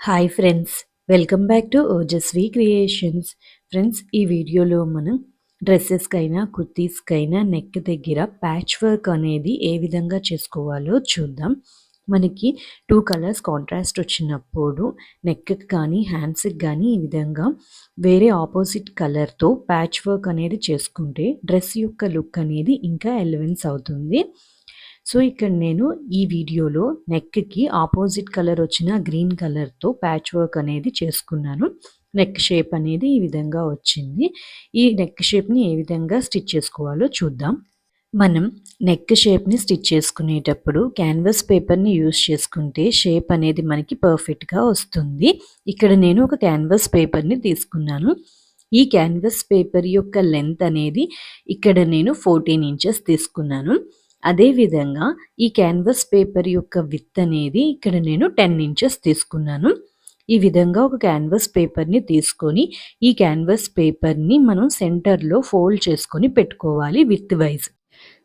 Hi friends welcome back to Ojasvi creations friends ఈ వీడియోలో మనం డ్రెస్సెస్కైనా కుర్తీస్కైనా నెక్ దగ్గర ప్యాచ్ వర్క్ అనేది ఏ విధంగా చేసుకోవాలో చూద్దాం. మనకి టూ కలర్స్ కాంట్రాస్ట్ వచ్చినప్పుడు నెక్కి కానీ హ్యాండ్స్కి కానీ ఈ విధంగా వేరే ఆపోజిట్ కలర్తో ప్యాచ్ వర్క్ అనేది చేసుకుంటే డ్రెస్ యొక్క లుక్ అనేది ఇంకా ఎలివెన్స్ అవుతుంది. సో ఇక్కడ నేను ఈ వీడియోలో నెక్కి ఆపోజిట్ కలర్ వచ్చిన గ్రీన్ కలర్తో ప్యాచ్ వర్క్ అనేది చేసుకున్నాను. నెక్ షేప్ అనేది ఈ విధంగా వచ్చింది. ఈ నెక్ షేప్ని ఏ విధంగా స్టిచ్ చేసుకోవాలో చూద్దాం. మనం నెక్ షేప్ని స్టిచ్ చేసుకునేటప్పుడు క్యాన్వాస్ పేపర్ని యూస్ చేసుకుంటే షేప్ అనేది మనకి పర్ఫెక్ట్గా వస్తుంది. ఇక్కడ నేను ఒక క్యాన్వాస్ పేపర్ని తీసుకున్నాను. ఈ క్యాన్వాస్ పేపర్ యొక్క లెంత్ అనేది ఇక్కడ నేను ఫోర్టీన్ ఇంచెస్ తీసుకున్నాను. అదేవిధంగా ఈ క్యాన్వాస్ పేపర్ యొక్క విత్ అనేది ఇక్కడ నేను టెన్ ఇంచెస్ తీసుకున్నాను. ఈ విధంగా ఒక క్యాన్వాస్ పేపర్ని తీసుకొని ఈ క్యాన్వాస్ పేపర్ని మనం సెంటర్లో ఫోల్డ్ చేసుకొని పెట్టుకోవాలి విత్ వైజ్.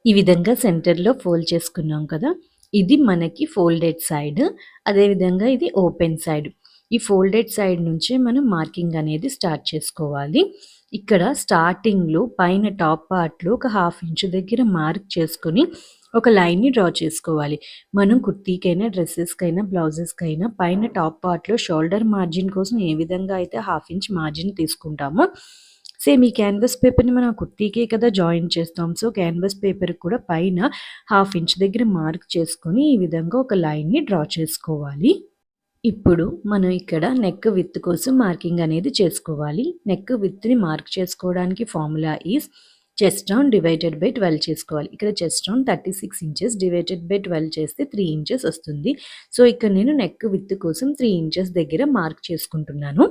ఈ విధంగా సెంటర్లో ఫోల్డ్ చేసుకున్నాం కదా ఇది మనకి ఫోల్డెడ్ సైడ్ అదేవిధంగా ఇది ఓపెన్ సైడ్. ఈ ఫోల్డెడ్ సైడ్ నుంచే మనం మార్కింగ్ అనేది స్టార్ట్ చేసుకోవాలి. ఇక్కడ స్టార్టింగ్లో పైన టాప్ పార్ట్లో ఒక హాఫ్ ఇంచ్ దగ్గర మార్క్ చేసుకొని ఒక లైన్ని డ్రా చేసుకోవాలి. మనం కుర్తీకైనా డ్రెస్సెస్కైనా బ్లౌజెస్కైనా పైన టాప్ పార్ట్లో షోల్డర్ మార్జిన్ కోసం ఏ విధంగా అయితే హాఫ్ ఇంచ్ మార్జిన్ తీసుకుంటామో సేమ్ ఈ క్యాన్వాస్ పేపర్ని మనం కుర్తీకే కదా జాయిన్ చేస్తాం. సో క్యాన్వాస్ పేపర్ కూడా పైన హాఫ్ ఇంచ్ దగ్గర మార్క్ చేసుకొని ఈ విధంగా ఒక లైన్ని డ్రా చేసుకోవాలి. ఇప్పుడు మనం ఇక్కడ నెక్ విత్ కోసం మార్కింగ్ అనేది చేసుకోవాలి. నెక్ విత్ని మార్క్ చేసుకోవడానికి formula is chest down divided by twelve చేసుకోవాలి. ఇక్కడ chest down thirty six inches divided by twelve చేస్తే త్రీ ఇంచెస్ వస్తుంది. సో ఇక్కడ నేను నెక్ విత్ కోసం త్రీ ఇంచెస్ దగ్గర మార్క్ చేసుకుంటున్నాను.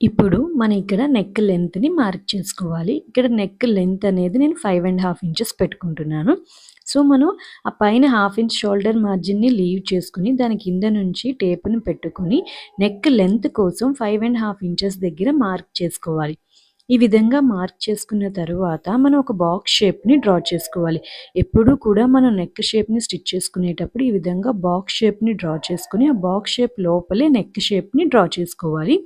ఇప్పుడు మనం ఇక్కడ నెక్ లెంత్ని మార్క్ చేసుకోవాలి. ఇక్కడ నెక్ లెంత్ అనేది నేను ఫైవ్ అండ్ హాఫ్ ఇంచెస్ పెట్టుకుంటున్నాను. సో మనం ఆ పైన హాఫ్ ఇంచ్ షోల్డర్ మార్జిన్ని లీవ్ చేసుకుని దాని కింద నుంచి టేప్ను పెట్టుకుని నెక్ లెంత్ కోసం ఫైవ్ అండ్ హాఫ్ ఇంచెస్ దగ్గర మార్క్ చేసుకోవాలి. ఈ విధంగా మార్క్ చేసుకున్న తర్వాత మనం ఒక బాక్స్ షేప్ని డ్రా చేసుకోవాలి. ఎప్పుడూ కూడా మనం నెక్ షేప్ని స్టిచ్ చేసుకునేటప్పుడు ఈ విధంగా బాక్స్ షేప్ని డ్రా చేసుకుని ఆ బాక్స్ షేప్ లోపలే నెక్ షేప్ని డ్రా చేసుకోవాలి.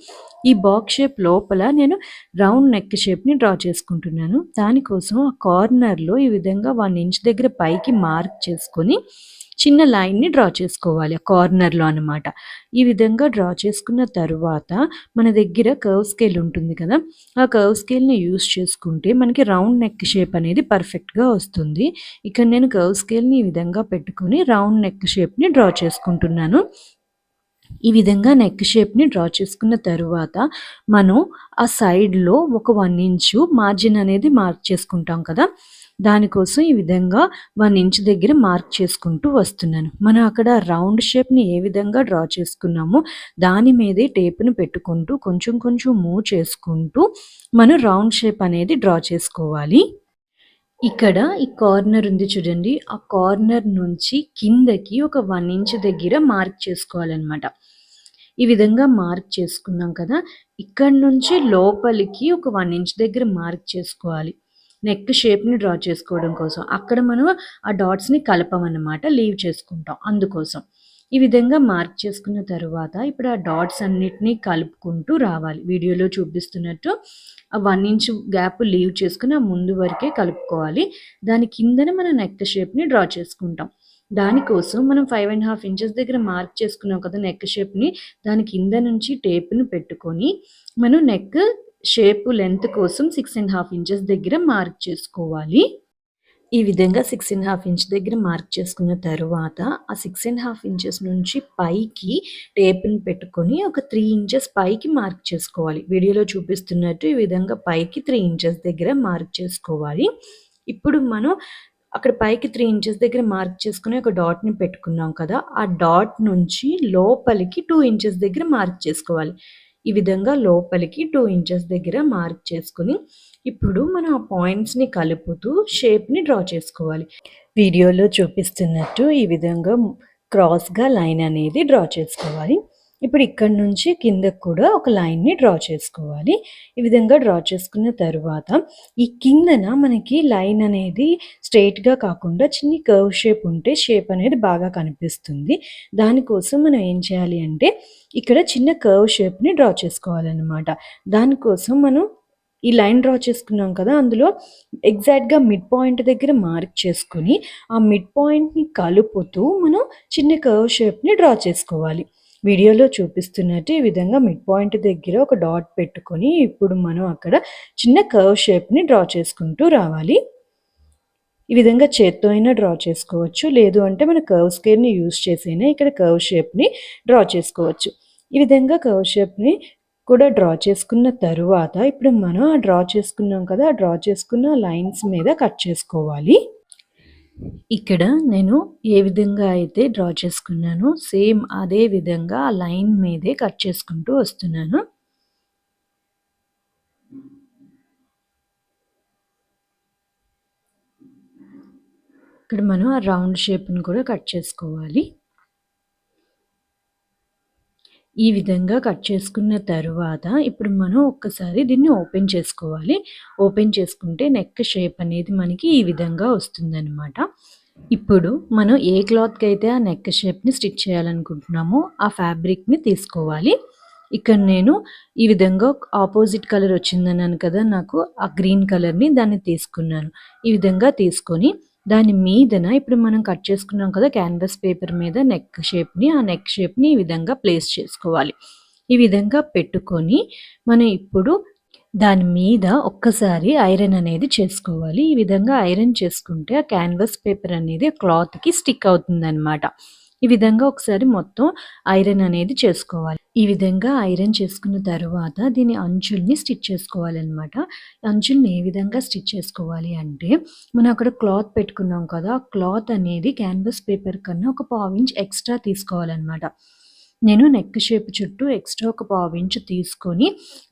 ఈ బాక్స్ షేప్ లోపల నేను రౌండ్ నెక్ షేప్ని డ్రా చేసుకుంటున్నాను. దానికోసం ఆ కార్నర్లో ఈ విధంగా వన్ ఇంచ్ దగ్గర పైకి మార్క్ చేసుకొని చిన్న లైన్ని డ్రా చేసుకోవాలి కార్నర్లో అనమాట ఈ విధంగా డ్రా చేసుకున్న తర్వాత మన దగ్గర కర్వ్ స్కేల్ ఉంటుంది కదా ఆ కర్వ్ స్కేల్ని యూస్ చేసుకుంటే మనకి రౌండ్ నెక్ షేప్ అనేది పర్ఫెక్ట్గా వస్తుంది. ఇక్కడ నేను కర్వ్ స్కేల్ని ఈ విధంగా పెట్టుకుని రౌండ్ నెక్ షేప్ని డ్రా చేసుకుంటున్నాను. ఈ విధంగా నెక్ షేప్ని డ్రా చేసుకున్న తరువాత మనం ఆ సైడ్లో ఒక వన్ ఇంచు మార్జిన్ అనేది మార్క్ చేసుకుంటాం కదా. దానికోసం ఈ విధంగా వన్ ఇంచ్ దగ్గర మార్క్ చేసుకుంటూ వస్తున్నాను. మనం అక్కడ రౌండ్ షేప్ని ఏ విధంగా డ్రా చేసుకున్నామో దాని మీదే టేప్ను పెట్టుకుంటూ కొంచెం కొంచెం మూవ్ చేసుకుంటూ మనం రౌండ్ షేప్ అనేది డ్రా చేసుకోవాలి. ఇక్కడ ఈ కార్నర్ ఉంది చూడండి. ఆ కార్నర్ నుంచి కిందకి ఒక వన్ ఇంచ్ దగ్గర మార్క్ చేసుకోవాలన్నమాట. ఈ విధంగా మార్క్ చేసుకున్నాం కదా. ఇక్కడ నుంచి లోపలికి ఒక వన్ ఇంచ్ దగ్గర మార్క్ చేసుకోవాలి. నెక్ షేప్ని డ్రా చేసుకోవడం కోసం. అక్కడ మనం ఆ డాట్స్ని కలపమన్నమాట. లీవ్ చేసుకుంటాం అందుకోసం. ఈ విధంగా మార్క్ చేసుకున్న తర్వాత ఇప్పుడు ఆ డాట్స్ అన్నిటినీ కలుపుకుంటూ రావాలి. వీడియోలో చూపిస్తున్నట్టు వన్ ఇంచ్ గ్యాప్ లీవ్ చేసుకుని ఆ ముందు వరకే కలుపుకోవాలి. దాని కిందనే మనం నెక్ షేప్ని డ్రా చేసుకుంటాం. దానికోసం మనం ఫైవ్ అండ్ హాఫ్ ఇంచెస్ దగ్గర మార్క్ చేసుకున్నాం కదా నెక్ షేప్ని దాని కింద నుంచి టేప్ను పెట్టుకొని మనం నెక్ షేప్ లెంత్ కోసం సిక్స్ అండ్ హాఫ్ ఇంచెస్ దగ్గర మార్క్ చేసుకోవాలి. ఈ విధంగా సిక్స్ అండ్ హాఫ్ ఇంచ్ దగ్గర మార్క్ చేసుకున్న తర్వాత ఆ సిక్స్ అండ్ హాఫ్ ఇంచెస్ నుంచి పైకి టేప్ని పెట్టుకొని ఒక త్రీ ఇంచెస్ పైకి మార్క్ చేసుకోవాలి. వీడియోలో చూపిస్తున్నట్టు ఈ విధంగా పైకి త్రీ ఇంచెస్ దగ్గర మార్క్ చేసుకోవాలి. ఇప్పుడు మనం అక్కడ పైకి త్రీ ఇంచెస్ దగ్గర మార్క్ చేసుకుని ఒక డాట్ని పెట్టుకున్నాం కదా ఆ డాట్ నుంచి లోపలికి టూ ఇంచెస్ దగ్గర మార్క్ చేసుకోవాలి. ఈ విధంగా లోపలికి టూ ఇంచెస్ దగ్గర మార్క్ చేసుకుని ఇప్పుడు మనం ఆ పాయింట్స్ని కలుపుతూ షేప్ని డ్రా చేసుకోవాలి. వీడియోలో చూపిస్తున్నట్టు ఈ విధంగా క్రాస్గా లైన్ అనేది డ్రా చేసుకోవాలి. ఇప్పుడు ఇక్కడ నుంచి కిందకు కూడా ఒక లైన్ని డ్రా చేసుకోవాలి. ఈ విధంగా డ్రా చేసుకున్న తర్వాత ఈ కిందన మనకి లైన్ అనేది స్ట్రైట్గా కాకుండా చిన్ని కర్వ్ షేప్ ఉంటే షేప్ అనేది బాగా కనిపిస్తుంది. దానికోసం మనం ఏం చేయాలి అంటే ఇక్కడ చిన్న కర్వ్ షేప్ని డ్రా చేసుకోవాలన్నమాట. దానికోసం మనం ఈ లైన్ డ్రా చేసుకున్నాం కదా అందులో ఎగ్జాక్ట్గా మిడ్ పాయింట్ దగ్గర మార్క్ చేసుకుని ఆ మిడ్ పాయింట్ని కలుపుతూ మనం చిన్న కర్వ్ షేప్ని డ్రా చేసుకోవాలి. వీడియోలో చూపిస్తున్నట్టు ఈ విధంగా మిడ్ పాయింట్ దగ్గర ఒక డాట్ పెట్టుకొని ఇప్పుడు మనం అక్కడ చిన్న కర్వ్ షేప్ని డ్రా చేసుకుంటూ రావాలి. ఈ విధంగా చేత్తో అయినా డ్రా చేసుకోవచ్చు. లేదు అంటే మన కర్వ్ స్కేర్ని యూజ్ చేసైనా ఇక్కడ కర్వ్ షేప్ని డ్రా చేసుకోవచ్చు. ఈ విధంగా కర్వ్ షేప్ని కూడా డ్రా చేసుకున్న తరువాత ఇప్పుడు మనం ఆ డ్రా చేసుకున్నాం కదా ఆ డ్రా చేసుకున్న లైన్స్ మీద కట్ చేసుకోవాలి. ఇక్కడ నేను ఏ విధంగా అయితే డ్రా చేసుకున్నానో సేమ్ అదే విధంగా ఆ లైన్ మీదే కట్ చేసుకుంటూ వస్తున్నాను. ఇక్కడ మనం ఆ రౌండ్ షేప్ని కూడా కట్ చేసుకోవాలి. ఈ విధంగా కట్ చేసుకున్న తరువాత ఇప్పుడు మనం ఒక్కసారి దీన్ని ఓపెన్ చేసుకోవాలి. ఓపెన్ చేసుకుంటే నెక్ షేప్ అనేది మనకి ఈ విధంగా వస్తుందన్నమాట. ఇప్పుడు మనం ఏ క్లాత్కి అయితే ఆ నెక్ షేప్ని స్టిచ్ చేయాలనుకుంటున్నామో ఆ ఫ్యాబ్రిక్ని తీసుకోవాలి. ఇక్కడ నేను ఈ విధంగా ఆపోజిట్ కలర్ వచ్చిందన్నాను కదా నాకు ఆ గ్రీన్ కలర్ని దాన్ని తీసుకున్నాను. ఈ విధంగా తీసుకొని దాని మీదన ఇప్పుడు మనం కట్ చేసుకున్నాం కదా క్యాన్వాస్ పేపర్ మీద నెక్ షేప్ని ఆ నెక్ షేప్ని ఈ విధంగా ప్లేస్ చేసుకోవాలి. ఈ విధంగా పెట్టుకొని మనం ఇప్పుడు దాని మీద ఒక్కసారి ఐరన్ అనేది చేసుకోవాలి. ఈ విధంగా ఐరన్ చేసుకుంటే ఆ క్యాన్వాస్ పేపర్ అనేది క్లాత్కి స్టిక్ అవుతుంది అనమాట ఈ విధంగా ఒకసారి మొత్తం ఐరన్ అనేది చేసుకోవాలి. ఈ విధంగా ఐరన్ చేసుకున్న తర్వాత దీని అంచుల్ని స్టిచ్ చేసుకోవాలన్నమాట. అంచుల్ని ఏ విధంగా స్టిచ్ చేసుకోవాలి అంటే మనం అక్కడ క్లాత్ పెట్టుకున్నాం కదా ఆ క్లాత్ అనేది క్యాన్వాస్ పేపర్ కన్నా ఒక పావు ఇంచ్ ఎక్స్ట్రా తీసుకోవాలన్నమాట. నేను నెక్ షేప్ చుట్టూ ఎక్స్ట్రా ఒక పావు ఇంచు తీసుకొని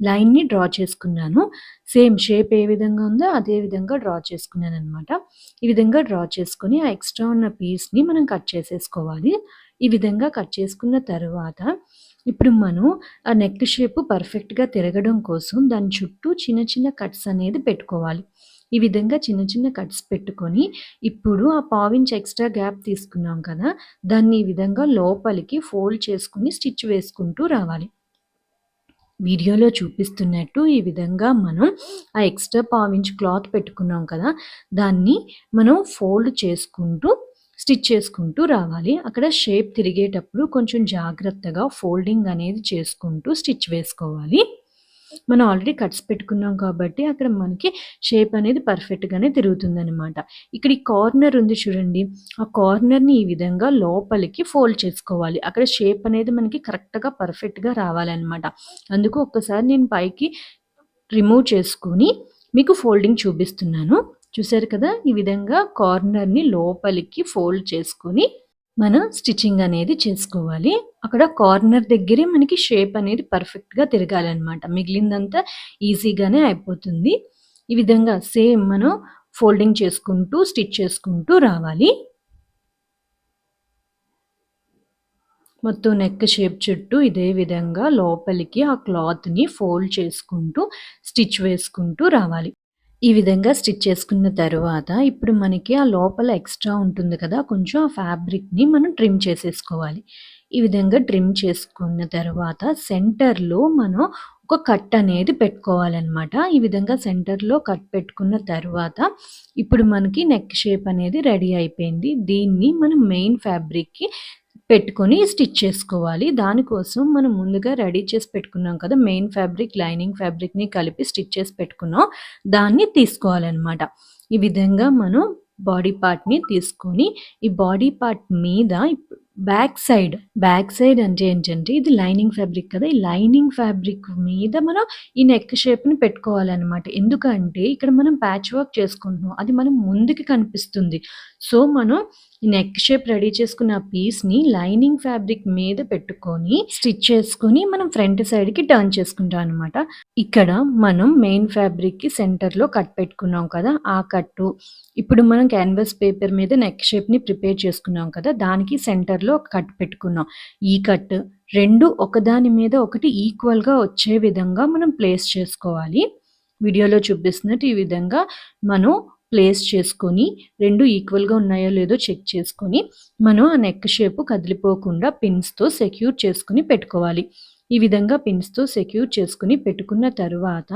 లైన్ని డ్రా చేసుకున్నాను. సేమ్ షేప్ ఏ విధంగా ఉందో అదే విధంగా డ్రా చేసుకున్నాను అనమాట ఈ విధంగా డ్రా చేసుకొని ఆ ఎక్స్ట్రా ఉన్న పీస్ని మనం కట్ చేసేసుకోవాలి. ఈ విధంగా కట్ చేసుకున్న తర్వాత ఇప్పుడు మనం ఆ నెక్ షేప్ పర్ఫెక్ట్గా తిరగడం కోసం దాని చుట్టూ చిన్న చిన్న కట్స్ అనేది పెట్టుకోవాలి. ఈ విధంగా చిన్న చిన్న కట్స్ పెట్టుకొని ఇప్పుడు ఆ పావించ్ ఎక్స్ట్రా గ్యాప్ తీసుకున్నాం కదా దాన్ని ఈ విధంగా లోపలికి ఫోల్డ్ చేసుకుని స్టిచ్ వేసుకుంటూ రావాలి. వీడియోలో చూపిస్తున్నట్టు ఈ విధంగా మనం ఆ ఎక్స్ట్రా పావించ్ క్లాత్ పెట్టుకున్నాం కదా దాన్ని మనం ఫోల్డ్ చేసుకుంటూ స్టిచ్ చేసుకుంటూ రావాలి. అక్కడ షేప్ తిరిగేటప్పుడు కొంచెం జాగ్రత్తగా ఫోల్డింగ్ అనేది చేసుకుంటూ స్టిచ్ వేసుకోవాలి. మనం ఆల్రెడీ కట్స్ పెట్టుకున్నాం కాబట్టి అక్కడ మనకి షేప్ అనేది పర్ఫెక్ట్గానే తిరుగుతుందనమాట ఇక్కడ ఈ కార్నర్ ఉంది చూడండి. ఆ కార్నర్ని ఈ విధంగా లోపలికి ఫోల్డ్ చేసుకోవాలి. అక్కడ షేప్ అనేది మనకి కరెక్ట్గా పర్ఫెక్ట్గా రావాలన్నమాట. అందుకు ఒక్కసారి నేను పైకి రిమూవ్ చేసుకుని మీకు ఫోల్డింగ్ చూపిస్తున్నాను. చూసారు కదా? ఈ విధంగా కార్నర్ని లోపలికి ఫోల్డ్ చేసుకుని మనం స్టిచ్చింగ్ అనేది చేసుకోవాలి. అక్కడ కార్నర్ దగ్గరే మనకి షేప్ అనేది పర్ఫెక్ట్గా తిరగాలన్నమాట. మిగిలిందంతా ఈజీగానే అయిపోతుంది. ఈ విధంగా సేమ్ మనం ఫోల్డింగ్ చేసుకుంటూ స్టిచ్ చేసుకుంటూ రావాలి. మొత్తం నెక్ షేప్ చుట్టూ ఇదే విధంగా లోపలికి ఆ క్లాత్ని ఫోల్డ్ చేసుకుంటూ స్టిచ్ వేసుకుంటూ రావాలి. ఈ విధంగా స్టిచ్ చేసుకున్న తర్వాత ఇప్పుడు మనకి ఆ లోపల ఎక్స్ట్రా ఉంటుంది కదా కొంచెం ఆ ఫ్యాబ్రిక్ని మనం ట్రిమ్ చేసేసుకోవాలి. ఈ విధంగా ట్రిమ్ చేసుకున్న తర్వాత సెంటర్లో మనం ఒక కట్ అనేది పెట్టుకోవాలన్నమాట. ఈ విధంగా సెంటర్లో కట్ పెట్టుకున్న తర్వాత ఇప్పుడు మనకి నెక్ షేప్ అనేది రెడీ అయిపోయింది. దీన్ని మనం మెయిన్ ఫ్యాబ్రిక్కి పెట్టుకొని స్టిచ్ చేసుకోవాలి. దానికోసం మనం ముందుగా రెడీ చేసి పెట్టుకున్నాం కదా మెయిన్ ఫ్యాబ్రిక్ లైనింగ్ ఫ్యాబ్రిక్ని కలిపి స్టిచ్ చేసి పెట్టుకున్నాం. దాన్ని తీసుకోవాలన్నమాట. ఈ విధంగా మనం బాడీ పార్ట్ని తీసుకొని ఈ బాడీ పార్ట్ మీద బ్యాక్ సైడ్ బ్యాక్ సైడ్ అంటే ఏంటంటే ఇది లైనింగ్ ఫ్యాబ్రిక్ కదా. ఈ లైనింగ్ ఫ్యాబ్రిక్ మీద మనం ఈ నెక్ షేప్ని పెట్టుకోవాలన్నమాట. ఎందుకంటే ఇక్కడ మనం ప్యాచ్ వర్క్ చేసుకుంటున్నాం. అది మనం ముందుకి కనిపిస్తుంది. సో మనం ఈ నెక్ షేప్ రెడీ చేసుకున్న పీస్ని లైనింగ్ ఫ్యాబ్రిక్ మీద పెట్టుకొని స్టిచ్ చేసుకొని మనం ఫ్రంట్ సైడ్కి టర్న్ చేసుకుంటాం అనమాట ఇక్కడ మనం మెయిన్ ఫ్యాబ్రిక్కి సెంటర్లో కట్ పెట్టుకున్నాం కదా. ఆ కట్టు ఇప్పుడు మనం క్యాన్వాస్ పేపర్ మీద నెక్ షేప్ని ప్రిపేర్ చేసుకున్నాం కదా దానికి సెంటర్లో ఒక కట్ పెట్టుకున్నాం. ఈ కట్ రెండు ఒకదాని మీద ఒకటి ఈక్వల్గా వచ్చే విధంగా మనం ప్లేస్ చేసుకోవాలి. వీడియోలో చూపిస్తున్నట్టు ఈ విధంగా మనం ప్లేస్ చేసుకొని రెండు ఈక్వల్గా ఉన్నాయో లేదో చెక్ చేసుకొని మనం ఆ నెక్ షేప్ కదిలిపోకుండా పిన్స్తో సెక్యూర్ చేసుకుని పెట్టుకోవాలి. ఈ విధంగా పిన్స్తో సెక్యూర్ చేసుకుని పెట్టుకున్న తర్వాత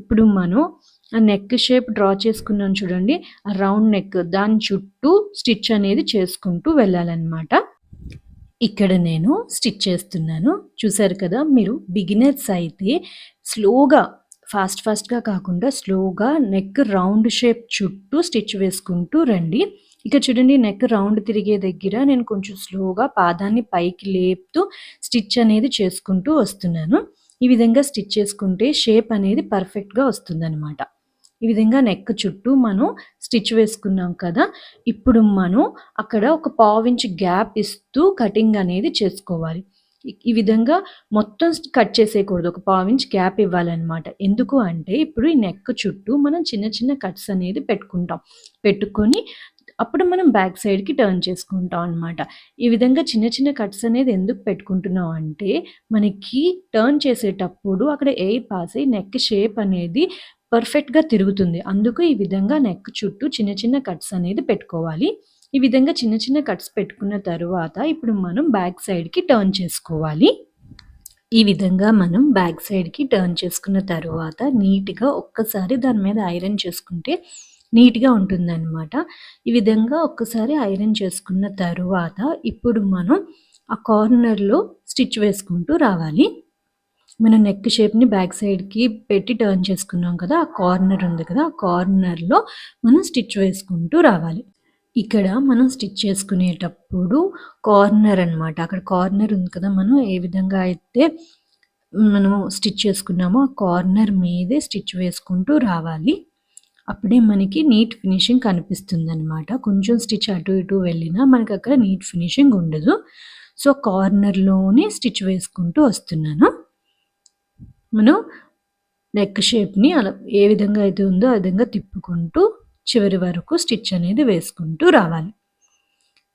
ఇప్పుడు మనం ఆ నెక్ షేప్ డ్రా చేసుకున్నాను చూడండి. ఆ రౌండ్ నెక్ దాని చుట్టూ స్టిచ్ అనేది చేసుకుంటూ వెళ్ళాలన్నమాట. ఇక్కడ నేను స్టిచ్ చేస్తున్నాను. చూసారు కదా మీరు బిగినర్స్ అయితే స్లోగా ఫాస్ట్ ఫాస్ట్గా కాకుండా స్లోగా నెక్ రౌండ్ షేప్ చుట్టూ స్టిచ్ వేసుకుంటూ రండి. ఇక్కడ చూడండి నెక్ రౌండ్ తిరిగే దగ్గర నేను కొంచెం స్లోగా పాదాన్ని పైకి లేపుతూ స్టిచ్ అనేది చేసుకుంటూ వస్తున్నాను. ఈ విధంగా స్టిచ్ చేసుకుంటే షేప్ అనేది పర్ఫెక్ట్గా వస్తుందన్నమాట. ఈ విధంగా నెక్ చుట్టూ మనం స్టిచ్ వేసుకున్నాం కదా. ఇప్పుడు మనం అక్కడ ఒక పావించ్ గ్యాప్ ఇస్తూ కటింగ్ అనేది చేసుకోవాలి. ఈ విధంగా మొత్తం కట్ చేసేయకూడదు. ఒక పావించ్ గ్యాప్ ఇవ్వాలన్నమాట. ఎందుకు అంటే ఇప్పుడు ఈ నెక్ చుట్టూ మనం చిన్న చిన్న కట్స్ అనేది పెట్టుకుంటాం. పెట్టుకొని అప్పుడు మనం బ్యాక్ సైడ్కి టర్న్ చేసుకుంటాం అనమాట ఈ విధంగా చిన్న చిన్న కట్స్ అనేది ఎందుకు పెట్టుకుంటున్నాం అంటే మనకి టర్న్ చేసేటప్పుడు అక్కడ ఎయిర్ పాస్ అయ్యి నెక్ షేప్ అనేది పర్ఫెక్ట్గా తిరుగుతుంది. అందుకు ఈ విధంగా నెక్ చుట్టూ చిన్న చిన్న కట్స్ అనేది పెట్టుకోవాలి. ఈ విధంగా చిన్న చిన్న కట్స్ పెట్టుకున్న తరువాత ఇప్పుడు మనం బ్యాక్ సైడ్కి టర్న్ చేసుకోవాలి. ఈ విధంగా మనం బ్యాక్ సైడ్కి టర్న్ చేసుకున్న తర్వాత నీట్గా ఒక్కసారి దాని మీద ఐరన్ చేసుకుంటే నీట్గా ఉంటుందన్నమాట. ఈ విధంగా ఒక్కసారి ఐరన్ చేసుకున్న తరువాత ఇప్పుడు మనం ఆ కార్నర్లో స్టిచ్ వేసుకుంటూ రావాలి. మనం నెక్ షేప్ని బ్యాక్ సైడ్కి పెట్టి టర్న్ చేసుకున్నాం కదా ఆ కార్నర్ ఉంది కదా ఆ కార్నర్లో మనం స్టిచ్ వేసుకుంటూ రావాలి. ఇక్కడ మనం స్టిచ్ చేసుకునేటప్పుడు కార్నర్ అనమాట అక్కడ కార్నర్ ఉంది కదా మనం ఏ విధంగా అయితే మనం స్టిచ్ చేసుకున్నామో ఆ కార్నర్ మీదే స్టిచ్ వేసుకుంటూ రావాలి. అప్పుడే మనకి నీట్ ఫినిషింగ్ కనిపిస్తుంది అనమాట కొంచెం స్టిచ్ అటు ఇటు వెళ్ళినా మనకి అక్కడ నీట్ ఫినిషింగ్ ఉండదు. సో కార్నర్లోనే స్టిచ్ వేసుకుంటూ వస్తున్నాను. మనం నెక్ షేప్ని అలా ఏ విధంగా అయితే ఉందో ఆ విధంగా తిప్పుకుంటూ చివరి వరకు స్టిచ్ అనేది వేసుకుంటూ రావాలి.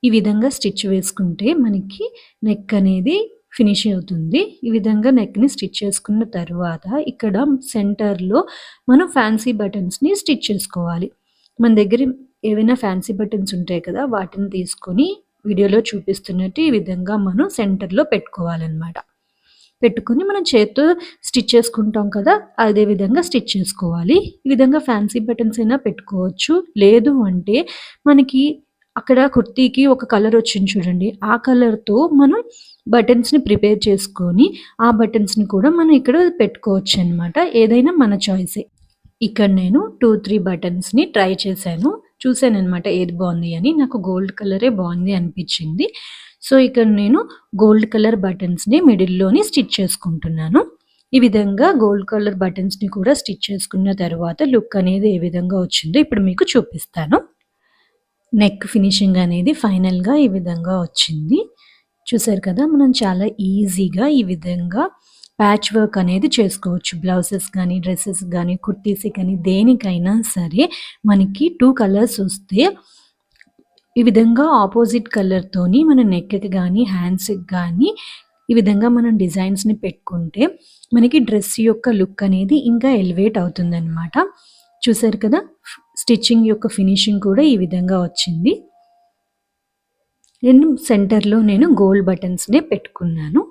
ఈ విధంగా స్టిచ్ వేసుకుంటే మనకి నెక్ అనేది ఫినిష్ అవుతుంది. ఈ విధంగా నెక్ని స్టిచ్ చేసుకున్న తర్వాత ఇక్కడ సెంటర్లో మనం ఫ్యాన్సీ బటన్స్ని స్టిచ్ చేసుకోవాలి. మన దగ్గర ఏవైనా ఫ్యాన్సీ బటన్స్ ఉంటాయి కదా వాటిని తీసుకొని వీడియోలో చూపిస్తున్నట్టు ఈ విధంగా మనం సెంటర్లో పెట్టుకోవాలన్నమాట. పెట్టుకుని మనం చేత్తో స్టిచ్ చేసుకుంటాం కదా అదే విధంగా స్టిచ్ చేసుకోవాలి. ఈ విధంగా ఫ్యాన్సీ బటన్స్ అయినా పెట్టుకోవచ్చు. లేదు అంటే మనకి అక్కడ కుర్తీకి ఒక కలర్ వచ్చింది చూడండి. ఆ కలర్తో మనం బటన్స్ని ప్రిపేర్ చేసుకొని ఆ బటన్స్ని కూడా మనం ఇక్కడ పెట్టుకోవచ్చు అనమాట ఏదైనా మన చాయిసే. ఇక్కడ నేను టూ త్రీ బటన్స్ని ట్రై చేశాను. చూశాను అనమాట ఏది బాగుంది అని. నాకు గోల్డ్ కలరే బాగుంది అనిపించింది. సో ఇక్కడ నేను గోల్డ్ కలర్ బటన్స్ని మిడిల్లోని స్టిచ్ చేసుకుంటున్నాను. ఈ విధంగా గోల్డ్ కలర్ బటన్స్ని కూడా స్టిచ్ చేసుకున్న తర్వాత లుక్ అనేది ఏ విధంగా వచ్చిందో ఇప్పుడు మీకు చూపిస్తాను. నెక్ ఫినిషింగ్ అనేది ఫైనల్గా ఈ విధంగా వచ్చింది. చూసారు కదా మనం చాలా ఈజీగా ఈ విధంగా ప్యాచ్ వర్క్ అనేది చేసుకోవచ్చు. బ్లౌజెస్ కానీ డ్రెస్సెస్ కానీ కుర్తీస్ కానీ దేనికైనా సరే మనకి టూ కలర్స్ వస్తే ఈ విధంగా ఆపోజిట్ కలర్తోని మన నెక్కి కానీ హ్యాండ్స్కి కానీ ఈ విధంగా మనం డిజైన్స్ని పెట్టుకుంటే మనకి డ్రెస్ యొక్క లుక్ అనేది ఇంకా ఎలివేట్ అవుతుందన్నమాట. చూసారు కదా? స్టిచ్చింగ్ యొక్క ఫినిషింగ్ కూడా ఈ విధంగా వచ్చింది. నేను సెంటర్లో నేను గోల్డ్ బటన్స్నే పెట్టుకున్నాను.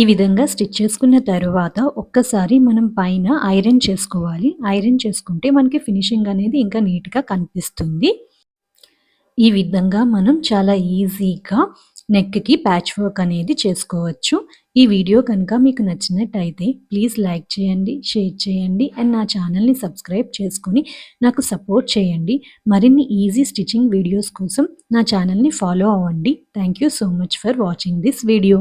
ఈ విధంగా స్టిచ్ చేసుకున్న తర్వాత ఒక్కసారి మనం పైన ఐరన్ చేసుకోవాలి. ఐరన్ చేసుకుంటే మనకి ఫినిషింగ్ అనేది ఇంకా నీట్గా కనిపిస్తుంది. ఈ విధంగా మనం చాలా ఈజీగా నెక్కి ప్యాచ్ వర్క్ అనేది చేసుకోవచ్చు. ఈ వీడియో కనుక మీకు నచ్చినట్టయితే ప్లీజ్ లైక్ చేయండి షేర్ చేయండి అండ్ నా ఛానల్ని సబ్స్క్రైబ్ చేసుకొని నాకు సపోర్ట్ చేయండి. మరిన్ని ఈజీ స్టిచ్చింగ్ వీడియోస్ కోసం నా ఛానల్ని ఫాలో అవ్వండి. Thank you so much for watching this video.